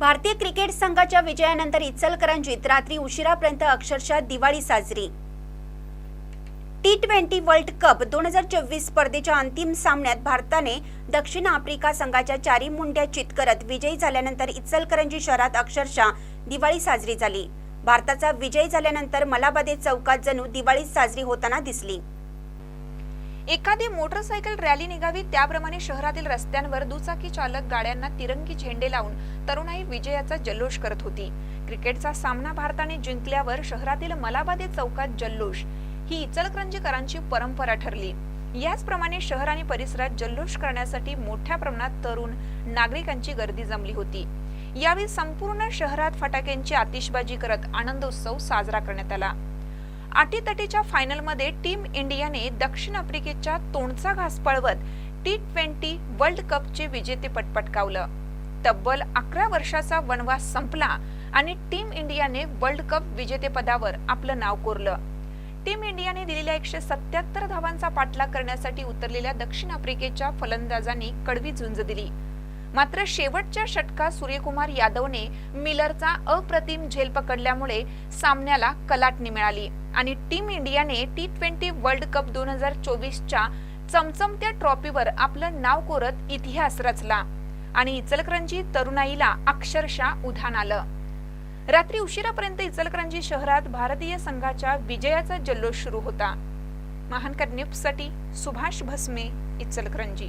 भारतीय क्रिकेट संघाच्या विजयानंतर इचलकरंजीत रात्री उशिरापर्यंत अक्षरशः दिवाळी साजरी. टी ट्वेंटी वर्ल्ड कप दोन हजार चोवीस स्पर्धेच्या अंतिम सामन्यात भारताने दक्षिण आफ्रिका संघाच्या चारी मुंड्या चित करत विजयी झाल्यानंतर इचलकरंजी शहरात अक्षरशः दिवाळी साजरी झाली. भारताचा विजय झाल्यानंतर मलाबादे चौकात जणू दिवाळी साजरी होताना दिसली. एखादी मोटरसायकल रॅली निघावी त्याप्रमाणे शहरातील रस्त्यांवर दुचाकी चालक गाड्यांना तिरंगी झेंडे लावून तरुणाई विजयाचा जल्लोष करत होती. क्रिकेटचा सामना भारताने जिंकल्यावर शहरातील मलाबादे चौकात जल्लोष. ही इचलकरंजीकरांची परंपरा ठरली. याचप्रमाणे शहर आणि परिसरात जल्लोष करण्यासाठी मोठ्या प्रमाणात तरुण नागरिकांची गर्दी जमली होती. यावेळी संपूर्ण शहरात फटाक्यांची आतिषबाजी करत आनंदोत्सव साजरा करण्यात आला. अटीतटीच्या फायनलमध्ये टीम इंडियाने दक्षिण आफ्रिकेच्या तोंडचा घास पळवत टी ट्वेंटी वर्ल्ड कपचे विजेतेपद पटकावलं. तब्बल अकरा वर्षाचा वनवास संपला आणि टीम इंडियाने वर्ल्ड कप विजेतेपदावर आपलं नाव कोरलं. टीम इंडियाने दिलेल्या एकशे सत्याहत्तर धावांचा पाठलाग करण्यासाठी उतरलेल्या दक्षिण आफ्रिकेच्या फलंदाजांनी कडवी झुंज दिली. मात्र शेवटच्या षटकात सूर्यकुमार यादवने मिलरचा अप्रतिम झेल पकडल्यामुळे सामन्याला कलाटणी मिळाली. आणि टीम इंडियाने टी ट्वेंटी वर्ल्ड कप दोन हजार चोवीसच्या चमचमत्या ट्रॉफीवर आपलं नाव कोरत इतिहास रचला. आणि इचलकरंजी तरुणाईला अक्षरशः उधाण आलं. रात्री उशिरापर्यंत इचलकरंजी शहरात भारतीय संघाच्या विजयाचा जल्लोष सुरू होता. महानकर न्यूजसाठी सुभाष भस्मे इचलकरंजी.